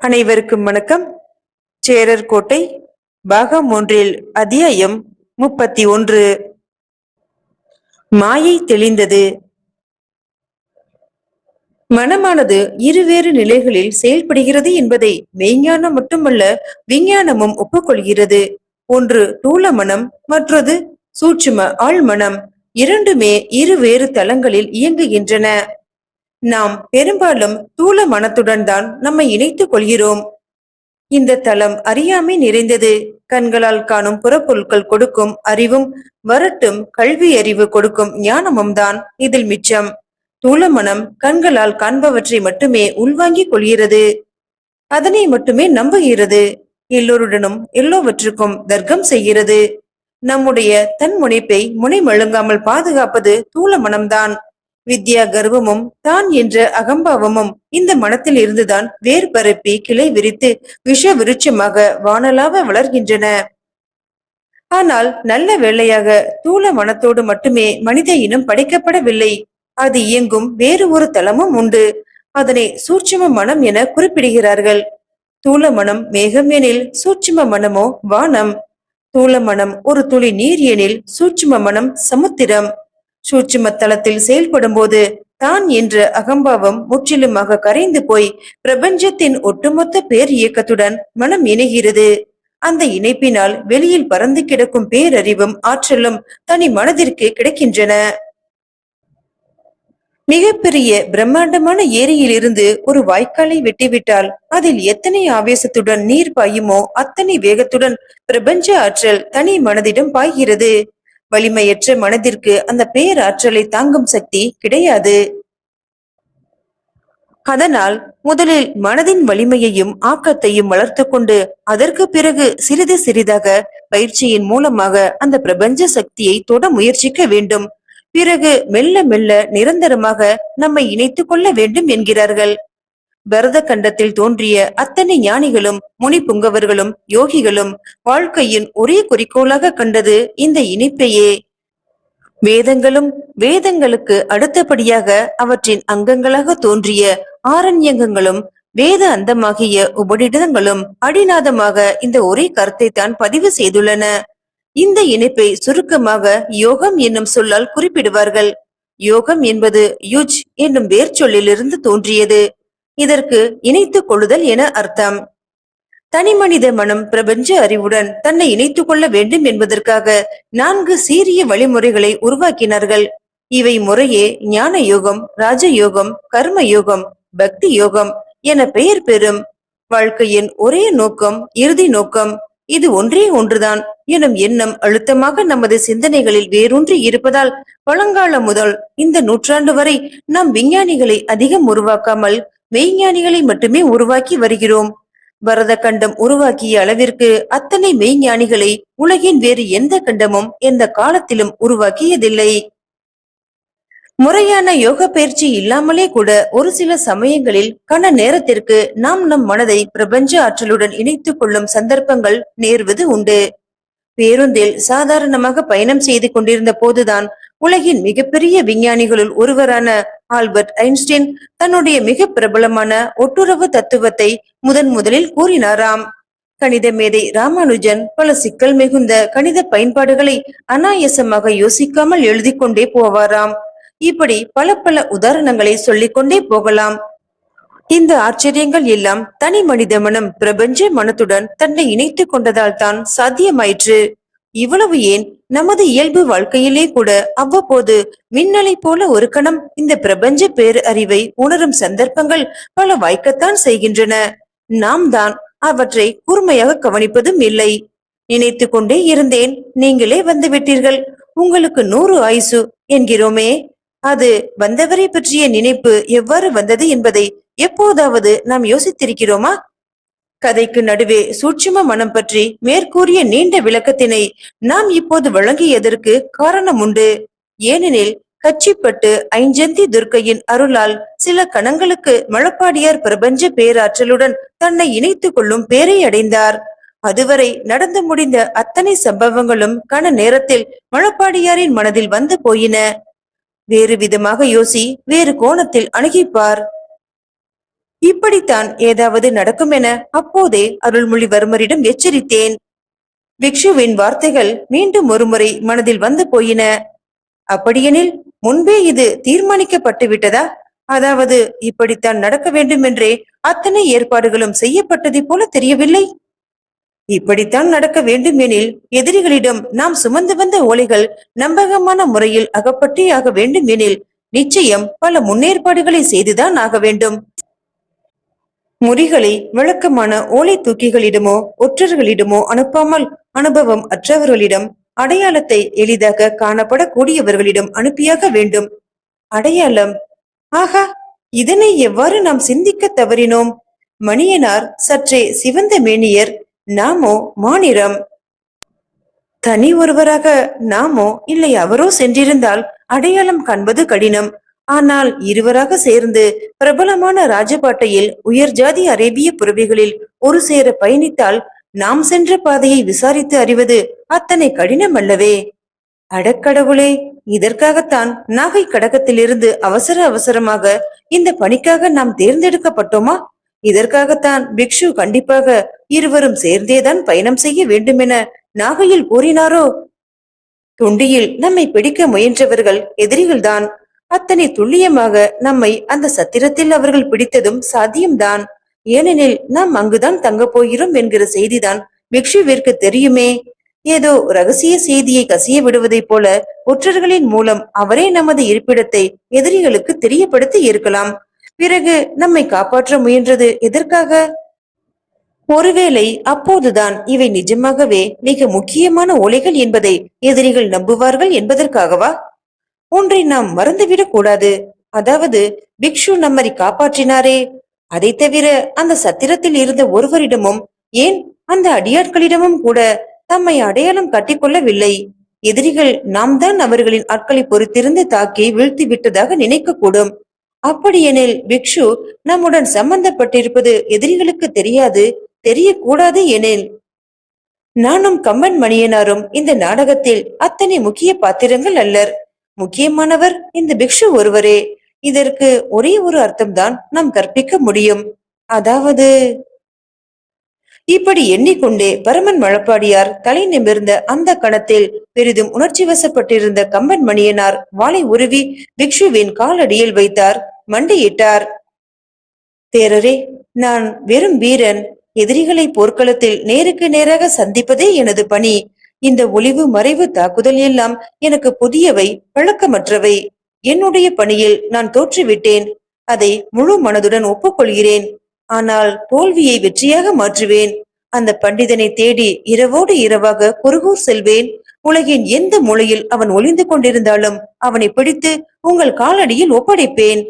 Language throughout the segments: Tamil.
அனைவருக்கும் வணக்கம். சேரர் கோட்டை பாகம் ஒன்றில் அத்தியாயம் முப்பத்தி ஒன்று. மாயை தெளிந்தது. மனமானது இருவேறு நிலைகளில் செயல்படுகிறது என்பதை மெய்ஞானம் மட்டுமல்ல விஞ்ஞானமும் ஒப்புக்கொள்கிறது. ஒன்று தூள மனம் மற்றது சூட்சும ஆழ்மனம் இரண்டுமே இருவேறு தளங்களில் இயங்குகின்றன. நாம் பெரும்பாலும் தூல மனத்துடன் தான் நம்மை இணைத்துக் கொள்கிறோம். இந்த தளம் அறியாமை நிறைந்தது. கண்களால் காணும் புறப்பொருட்கள் கொடுக்கும் அறிவும் வரட்டும் கல்வி அறிவு கொடுக்கும் ஞானமும் தான் இதில் மிச்சம். தூள மனம் கண்களால் காண்பவற்றை மட்டுமே உள்வாங்கிக் கொள்கிறது. அதனை மட்டுமே நம்புகிறது. எல்லோருடனும் எல்லோவற்றுக்கும் தர்க்கம் செய்கிறது. நம்முடைய தன் முனைப்பை முனை மழுங்காமல் பாதுகாப்பது தூல மனம்தான். வித்யா கர்வமும் தான் என்ற அகம்பாவமும் இந்த மனத்தில் இருந்துதான் வேர் பரப்பி கிளை விரித்து விஷ விருட்சமாக வானலாக வளர்கின்றன. ஆனால் நல்ல வேளையாக தூள மனத்தோடு மட்டுமே மனித இனம் படைக்கப்படவில்லை. அது இயங்கும் வேறு ஒரு தளமும் உண்டு. அதனை சூட்சும மனம் என குறிப்பிடுகிறார்கள். தூல மனம் மேகம் எனில் சூட்சும மனமோ வானம். தூள மனம் ஒரு துளி நீர் எனில் சூட்சும மனம் சமுத்திரம். சூட்சும தளத்தில் செயல்படும் போது தான் என்ற அகம்பாவம் முற்றிலுமாக கரைந்து போய் பிரபஞ்சத்தின் ஒட்டுமொத்த பேர் இயக்கத்துடன் மனம் இணைகிறது. அந்த இணைப்பினால் வெளியில் பறந்து கிடக்கும் பேரறிவும் ஆற்றலும் தனி மனதிற்கு கிடைக்கின்றன. மிகப்பெரிய பிரம்மாண்டமான ஏரியில் இருந்து ஒரு வாய்க்காலை வெட்டிவிட்டால் அதில் எத்தனை ஆவேசத்துடன் நீர் பாயுமோ அத்தனை வேகத்துடன் பிரபஞ்ச ஆற்றல் தனி மனதிடம் பாய்கிறது. வலிமையற்ற மனதிற்கு அந்த பேராற்றலை தாங்கும் சக்தி கிடையாது. அதனால் முதலில் மனதின் வலிமையையும் ஆக்கத்தையும் வளர்த்து கொண்டு அதற்கு பிறகு சிறிது சிறிதாக பயிற்சியின் மூலமாக அந்த பிரபஞ்ச சக்தியை தொட முயற்சிக்க வேண்டும். பிறகு மெல்ல மெல்ல நிரந்தரமாக நம்மை இணைத்துக் கொள்ள வேண்டும் என்கிறார்கள். பரத கண்டத்தில் தோன்றிய அத்தனை ஞானிகளும் முனி புங்கவர்களும் யோகிகளும் வாழ்க்கையின் ஒரே குறிக்கோளாக கண்டது இந்த இணைப்பையே வேதங்களும் வேதங்களுக்கு அடுத்தபடியாக அவற்றின் அங்கங்களாக தோன்றிய ஆரண்யங்களும் வேத அந்தமாகிய உபடிடங்களும் அடிநாதமாக இந்த ஒரே கருத்தை தான் பதிவு செய்துள்ளன. இந்த இணைப்பை சுருக்கமாக யோகம் என்னும் சொல்லால் குறிப்பிடுவார்கள். யோகம் என்பது யுஜ் என்னும் வேர் சொல்லிலிருந்து தோன்றியது. இதற்கு இணைத்துக் கொள்ளுதல் என அர்த்தம். தனிமனித மனம் பிரபஞ்ச அறிவுடன் தன்னை இணைத்துக் கொள்ள வேண்டும் என்பதற்காக நான்கு சீரிய வழிமுறைகளை உருவாக்கினார்கள். இவை முறையே ஞான யோகம் ராஜயோகம் கர்ம யோகம் பக்தி யோகம் என பெயர் பெறும். வாழ்க்கையின் ஒரே நோக்கம் இறுதி நோக்கம். இது ஒன்றே ஒன்றுதான் எனும் எண்ணம் அழுத்தமாக நமது சிந்தனைகளில் வேரூன்றி இருப்பதால் பழங்காலம் முதல் இந்த நூற்றாண்டு வரை நம் விஞ்ஞானிகளை அதிகம் உருவாக்காமல் மெய்ஞானிகளை மட்டுமே உருவாக்கி வருகிறோம். பரத கண்டம் உருவாக்கிய அளவிற்கு அத்தனை மெய்ஞானிகளை உலகின் வேறு எந்த கண்டமும் எந்த காலத்திலும் உருவாக்கியதில்லை. முறையான யோக பயிற்சி இல்லாமலே கூட ஒரு சில சமயங்களில் கன நேரத்திற்கு நாம் நம் மனதை பிரபஞ்ச ஆற்றலுடன் இணைத்துக் கொள்ளும் சந்தர்ப்பங்கள் நேர்வது உண்டு. பேருந்தில் சாதாரணமாக பயணம் செய்து கொண்டிருந்த போதுதான் உலகின் மிகப்பெரிய விஞ்ஞானிகளுள் ஒருவரான ஆல்பர்ட் ஐன்ஸ்டீன் தன்னுடைய மிக பிரபலமான ஒட்டுறவு தத்துவத்தை முதன் முதலில் கூறினாராம். கணித மேதை ராமானுஜன் பல சிக்கல் மிகுந்த கணித பயன்பாடுகளை அனாயசமாக யோசிக்காமல் எழுதி கொண்டே போவாராம். இப்படி பல பல உதாரணங்களை சொல்லிக்கொண்டே போகலாம். இந்த ஆச்சரியங்கள் எல்லாம் தனி மனித மனம் பிரபஞ்ச மனத்துடன் தன்னை இணைத்துக் கொண்டதால் தான் சாத்தியமாயிற்று. இவ்வளவு ஏன்? நமது இயல்பு வாழ்க்கையிலே கூட அவ்வப்போது மின்னலை போல ஒரு கணம் இந்த பிரபஞ்ச பேரறிவை அறிவை உணரும் சந்தர்ப்பங்கள் பல வாய்க்கத்தான் செய்கின்றன. நாம் தான் அவற்றை கூர்மையாக கவனிப்பதும் இல்லை. நினைத்து கொண்டே இருந்தேன் நீங்களே வந்துவிட்டீர்கள் உங்களுக்கு நூறு ஆயுசு என்கிறோமே. அது வந்தவரை பற்றிய நினைப்பு எவ்வாறு வந்தது என்பதை எப்போதாவது நாம் யோசித்திருக்கிறோமா? கதைக்கு நடுவே சூட்சும மனம் பற்றி மேற்கூறிய நீண்ட விளக்கத்தினை நாம் இப்போது வழங்கியதற்கு காரணம் உண்டு ஏனெனில் கச்சிப்பட்டு ஐஞ்சந்தி துர்க்கையின் அருளால் சில கணங்களுக்கு மழப்பாடியார் பிரபஞ்ச பேராற்றலுடன் தன்னை இணைத்துக் கொள்ளும் பேரை அடைந்தார். அதுவரை நடந்து முடிந்த அத்தனை சம்பவங்களும் கன நேரத்தில் மழப்பாடியாரின் மனதில் வந்து போயின. வேறு விதமாக யோசி வேறு கோணத்தில் அணுகிப்பார். இப்படித்தான் ஏதாவது நடக்கும் என அப்போதே அருள்மொழிவர்மரிடம் எச்சரித்தேன். பிக்ஷுவின் வார்த்தைகள் மீண்டும் ஒருமுறை மனதில் வந்து போயின. அப்படியெனில் முன்பே இது தீர்மானிக்கப்பட்டு விட்டதா? அதாவது இப்படித்தான் நடக்க வேண்டும் என்றே அத்தனை ஏற்பாடுகளும் செய்யப்பட்டதை போல தெரியவில்லை. இப்படித்தான் நடக்க வேண்டும் எனில் எதிரிகளிடம் நாம் சுமந்து வந்த ஓலைகள் நம்பகமான முறையில் அகப்பட்டே ஆக வேண்டும் எனில் நிச்சயம் பல முன்னேற்பாடுகளை செய்துதான் ஆக வேண்டும். முறிகளை விளக்கமான ஓலை தூக்கிகளிடமோ ஒற்றர்களிடமோ அனுப்பாமல் அனுபவம் அற்றவர்களிடம் அடையாளத்தை எளிதாக காணப்படக்கூடியவர்களிடம் அனுப்பியாக வேண்டும். அடையாளம் ஆகா இதனை எவ்வாறு நாம் சிந்திக்க தவறினோம்? மணியனார் சற்றே சிவந்த மேனியர் நாமோ மாநிறம் தனி ஒருவராக நாமோ இல்லை அவரோ சென்றிருந்தால் அடையாளம் காண்பது கடினம். ஆனால் இருவராக சேர்ந்து பிரபலமான ராஜபாட்டையில் உயர் ஜாதி அரேபிய புறவிகளில் ஒரு சேர பயணித்தால் நாம் சென்ற பாதையை விசாரித்து அறிவது அத்தனை கடினம் அல்லவே. அடக்கடவுளே இதற்காகத்தான் நாகை கடகத்திலிருந்து அவசர அவசரமாக இந்த பணிக்காக நாம் தேர்ந்தெடுக்கப்பட்டோமா? இதற்காகத்தான் பிக்ஷு கண்டிப்பாக இருவரும் சேர்ந்தேதான் பயணம் செய்ய வேண்டுமென நாகையில் கூறினாரோ? தொண்டியில் நம்மை பிடிக்க முயன்றவர்கள் எதிரிகள்தான். அத்தனை துல்லியமாக நம்மை அந்த சத்திரத்தில் அவர்கள் பிடித்ததும் சாத்தியம்தான். ஏனெனில் நாம் அங்குதான் தங்கப் போகிறோம் என்கிற செய்திதான் பிக்ஷுவிற்கு தெரியுமே. ஏதோ ரகசிய செய்தியை கசிய விடுவதைப் போல ஒற்றர்களின் மூலம் அவரே நமது இருப்பிடத்தை எதிரிகளுக்கு தெரியப்படுத்தி இருக்கலாம். பிறகு நம்மை காப்பாற்ற முயன்றது எதற்காக? ஒருவேளை அப்போதுதான் இவை நிஜமாகவே மிக முக்கியமான ஒலைகள் என்பதை எதிரிகள் நம்புவார்கள் என்பதற்காகவா? ஒன்றை நாம் மறந்துவிடக் கூடாது. அதாவது பிக்ஷு நம்மரை காப்பாற்றினாரே. அதை தவிர அந்த சத்திரத்தில் இருந்த ஒருவரிடமும் ஏன் அந்த அடியாட்களிடமும் கூட தம்மை அடையாளம் கட்டிக்கொள்ளவில்லை? எதிரிகள் நாம் தான் அவர்களின் ஆட்களை பொறுத்திருந்து தாக்கி வீழ்த்தி விட்டதாக நினைக்கக்கூடும். அப்படியெனில் பிக்ஷு நம்முடன் சம்பந்தப்பட்டிருப்பது எதிரிகளுக்கு தெரியாது தெரியக்கூடாது எனில். நானும் கம்மன் மணியனாரும் இந்த நாடகத்தில் அத்தனை முக்கிய பாத்திரங்கள் அல்லர். முக்கியமானவர் இந்த பிக்ஷு ஒருவரே. இதற்கு ஒரே ஒரு அர்த்தம்தான் நாம் கற்பிக்க முடியும். அதாவது இப்படி எண்ணிக்கொண்டே பரமன் மழப்பாடியார் தலை நிமிர்ந்த அந்த கணத்தில் பெரிதும் உணர்ச்சி வசப்பட்டிருந்த கம்பன் மணியனார் வாளை உருவி பிக்ஷுவின் காலடியில் வைத்தார் மண்டியிட்டார். தேரரே நான் வெறும் வீரன். எதிரிகளை போர்க்களத்தில் நேருக்கு நேராக சந்திப்பதே எனது பணி. இந்த ஒளிவு மறைவு தாக்குதல் எல்லாம் எனக்கு புதியவை பழக்கமற்றவை. என்னுடைய பணியில் நான் தோற்றுவிட்டேன். அதை முழு மனதுடன் ஒப்புக்கொள்கிறேன். ஆனால் தோல்வியை வெற்றியாக மாற்றுவேன். அந்த பண்டிதனை தேடி இரவோடு இரவாக குறுகூர் செல்வேன். உலகின் எந்த மூலையில் அவன் ஒளிந்து கொண்டிருந்தாலும் அவனை பிடித்து உங்கள் காலடியில் ஒப்படைப்பேன்.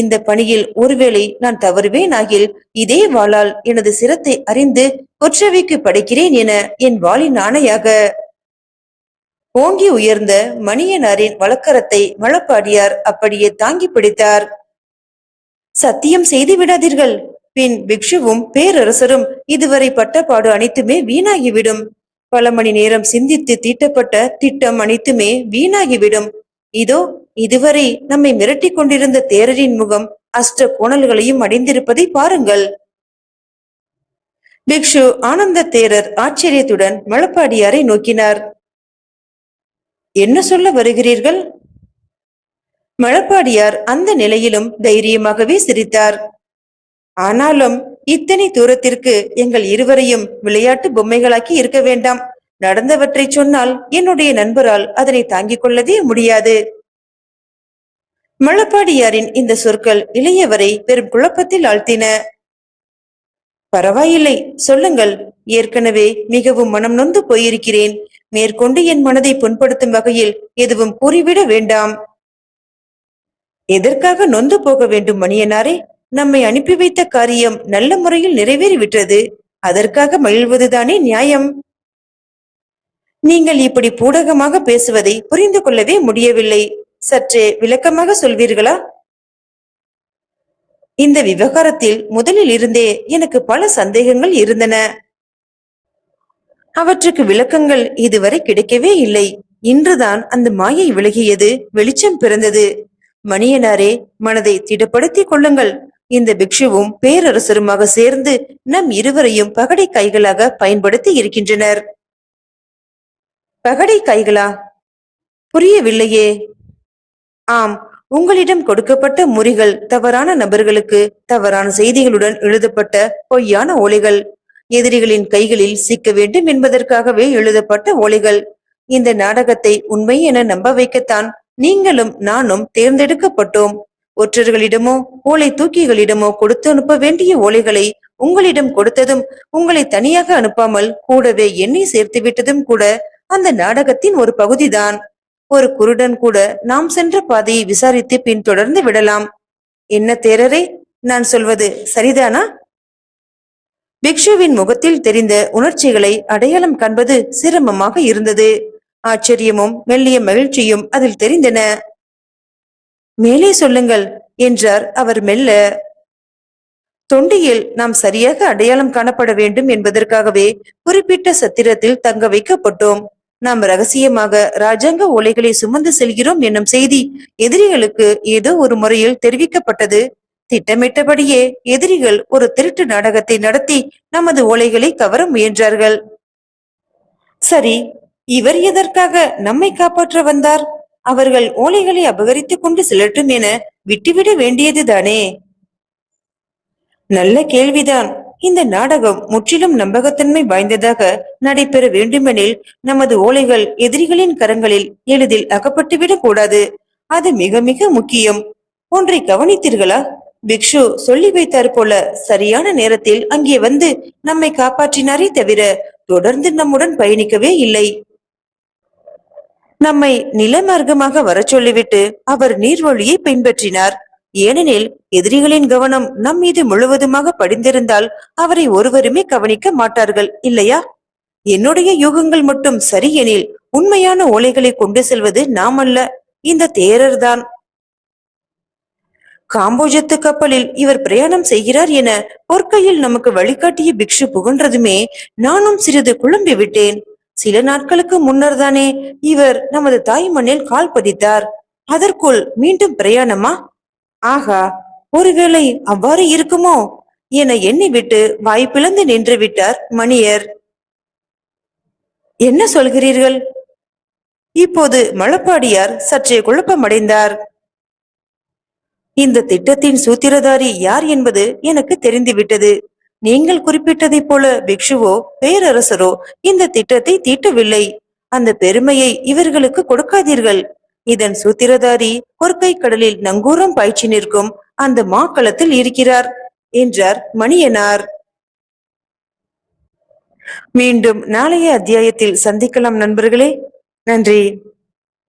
இந்த பணியில் ஒருவேளை நான் தவறுவேன் ஆகில் இதே வாளால் எனது சிரத்தை அறிந்து கொற்றவைக்கு படைக்கிறேன் என என் வாளின் ஆணையாக ஓங்கி உயர்ந்த மணியனாரின் வழக்கரத்தை மழப்பாடியார் அப்படியே தாங்கி பிடித்தார். சத்தியம் செய்து விடாதீர்கள். பின் பிக்ஷுவும் பேரரசரும் இதுவரை பட்டப்பாடு அனைத்துமே வீணாகிவிடும். பல மணி நேரம் சிந்தித்து தீட்டப்பட்ட திட்டம் அனைத்துமே வீணாகிவிடும். இதோ இதுவரை நம்மை மிரட்டிக் கொண்டிருந்த தேரரின் முகம் அஷ்ட கோணல்களையும் அடைந்திருப்பதை பாருங்கள். பிக்ஷு ஆனந்த தேரர் ஆச்சரியத்துடன் மழப்பாடியாரை நோக்கினார். என்ன சொல்ல வருகிறீர்கள்? மழப்பாடியார் அந்த நிலையிலும் தைரியமாகவே சிரித்தார். ஆனாலும் இத்தனை தூரத்திற்கு எங்கள் இருவரையும் விளையாட்டு பொம்மைகளாக்கி இருக்க வேண்டாம். நடந்தவற்றை சொன்னால் என்னுடைய நண்பரால் அதனை தாங்கிக் கொள்ளவே முடியாது. மழப்பாடியாரின் இந்த சொற்கள் இளையவரை பெரும் குழப்பத்தில் ஆழ்த்தின. பரவாயில்லை சொல்லுங்கள். ஏற்கனவே மிகவும் மனம் நொந்து போயிருக்கிறேன். மேற்கொண்டு என் மனதை புண்படுத்தும் வகையில் எதுவும் கூறிவிட வேண்டாம். எதற்காக நொந்து போக வேண்டும் மணியனாரே? நம்மை அனுப்பி வைத்த காரியம் நல்ல முறையில் நிறைவேறிவிட்டது. அதற்காக மகிழ்வதுதானே நியாயம். நீங்கள் இப்படி பூடகமாக பேசுவதை புரிந்து கொள்ளவே முடியவில்லை. சற்றே விளக்கமாக சொல்வீர்களா? இந்த விவகாரத்தில் முதலில் இருந்தே எனக்கு பல சந்தேகங்கள் இருந்தன. அவற்றுக்கு விளக்கங்கள் இதுவரை கிடைக்கவே இல்லை. இன்றுதான் அந்த மாயை விலகியது வெளிச்சம் பிறந்தது. மணியனாரே மனதை திடப்படுத்திக் கொள்ளுங்கள். இந்த பிக்ஷுவும் பேரரசருமாக சேர்ந்து நம் இருவரையும் பகடை கைகளாக பயன்படுத்தி இருக்கின்றனர். பகடை கைகளா? புரியவில்லையே. ஆம் உங்களிடம் கொடுக்கப்பட்ட முறிகள் தவறான நபர்களுக்கு தவறான செய்திகளுடன் எழுதப்பட்ட பொய்யான ஓலைகள் எதிரிகளின் கைகளில் சிக்க வேண்டும் என்பதற்காகவே எழுதப்பட்ட ஓலைகள் இந்த நாடகத்தை உண்மை என நம்ப வைக்கத்தான் நீங்களும் நானும் தேர்ந்தெடுக்கப்பட்டோம். ஒற்றர்களிடமோ ஓலை தூக்கிகளிடமோ கொடுத்து அனுப்ப வேண்டிய ஓலைகளை உங்களிடம் கொடுத்ததும் உங்களை தனியாக அனுப்பாமல் கூடவே எண்ணெய் சேர்த்து விட்டதும் கூட அந்த நாடகத்தின் ஒரு பகுதிதான். ஒரு குருடன் கூட நாம் சென்ற பாதையை விசாரித்து பின்தொடர்ந்து விடலாம். என்ன தேரரே? நான் சொல்வது சரிதானா? பிக்ஷுவின் முகத்தில் தெரிந்த உணர்ச்சிகளை அடையாளம் காண்பது சிரமமாக இருந்தது. ஆச்சரியமும் மெல்லிய மகிழ்ச்சியும் அதில் தெரிந்தன. மேலே சொல்லுங்கள் என்றார் அவர் மெல்ல. தொண்டியில் நாம் சரியாக அடையாளம் காணப்பட வேண்டும் என்பதற்காகவே குறிப்பிட்ட சத்திரத்தில் தங்க வைக்கப்பட்டோம். நாம் ரகசியமாக ராஜாங்க ஓலைகளை சுமந்து செல்கிறோம் என்னும் செய்தி எதிரிகளுக்கு ஏதோ ஒரு முறையில் தெரிவிக்கப்பட்டது. திட்டமிட்டபடியே எதிரிகள் ஒரு திருட்டு நாடகத்தை நடத்தி நமது ஓலைகளை கவர முயன்றார்கள். சரி இவர் எதற்காக நம்மை காப்பாற்ற வந்தார்? அவர்கள் ஓலைகளை அபகரித்துக் கொண்டு செல்லட்டும் என விட்டுவிட வேண்டியதுதானே? நல்ல கேள்விதான். இந்த நாடகம் முற்றிலும் நம்பகத்தன்மை வாய்ந்ததாக நடைபெற வேண்டுமெனில் நமது ஓலைகள் எதிரிகளின் கரங்களில் எளிதில் அகப்பட்டுவிடக் கூடாது. அது மிக மிக முக்கியம். ஒன்றை கவனித்தீர்களா? பிக்ஷு சொல்லி வைத்தார் போல சரியான நேரத்தில் அங்கே வந்து நம்மை காப்பாற்றினாரே தவிர தொடர்ந்து நம்முடன் பயணிக்கவே இல்லை. நம்மை நிலமார்க்கமாக வரச் சொல்லிவிட்டு அவர் நீர்வழியை பின்பற்றினார். ஏனெனில் எதிரிகளின் கவனம் நம் மீது முழுவதுமாக படிந்திருந்தால் அவரை ஒருவருமே கவனிக்க மாட்டார்கள் இல்லையா? என்னுடைய யூகங்கள் மட்டும் சரியெனில் உண்மையான ஓலைகளை கொண்டு செல்வது நாம் அல்ல இந்த தேரர்தான் காம்போஜத்து கப்பலில் இவர் பிரயாணம் செய்கிறார் என பொற்கையில் நமக்கு வழிகாட்டிய பிக்ஷு புகன்றதுமே நானும் சிறிது குழம்பி விட்டேன். சில நாட்களுக்கு முன்னர் தானே இவர் நமது தாய் மண்ணில் கால் பதித்தார். அதற்குள் மீண்டும் பிரயாணமா? ஆகா ஒருவேளை அவ்வாறு இருக்குமோ? என எண்ணிவிட்டு வாய்ப்பிழந்து நின்று விட்டார் மணியர். என்ன சொல்கிறீர்கள்? இப்போது மழப்பாடியார் சற்றே குழப்பமடைந்தார். இந்த திட்டத்தின் சூத்திரதாரி யார் என்பது எனக்கு தெரிந்துவிட்டது. நீங்கள் குறிப்பிட்டதைப் போல பிக்ஷுவோ பேரரசரோ இந்த திட்டத்தை தீட்டவில்லை. அந்த பெருமையை இவர்களுக்கு கொடுக்காதீர்கள். இதன் சூத்திரதாரி கொற்கை கடலில் நங்கூரம் பாய்ச்சி நிற்கும் அந்த மாக்களத்தில் இருக்கிறார் என்றார் மணியனார். மீண்டும் நாளைய அத்தியாயத்தில் சந்திக்கலாம் நண்பர்களே. நன்றி.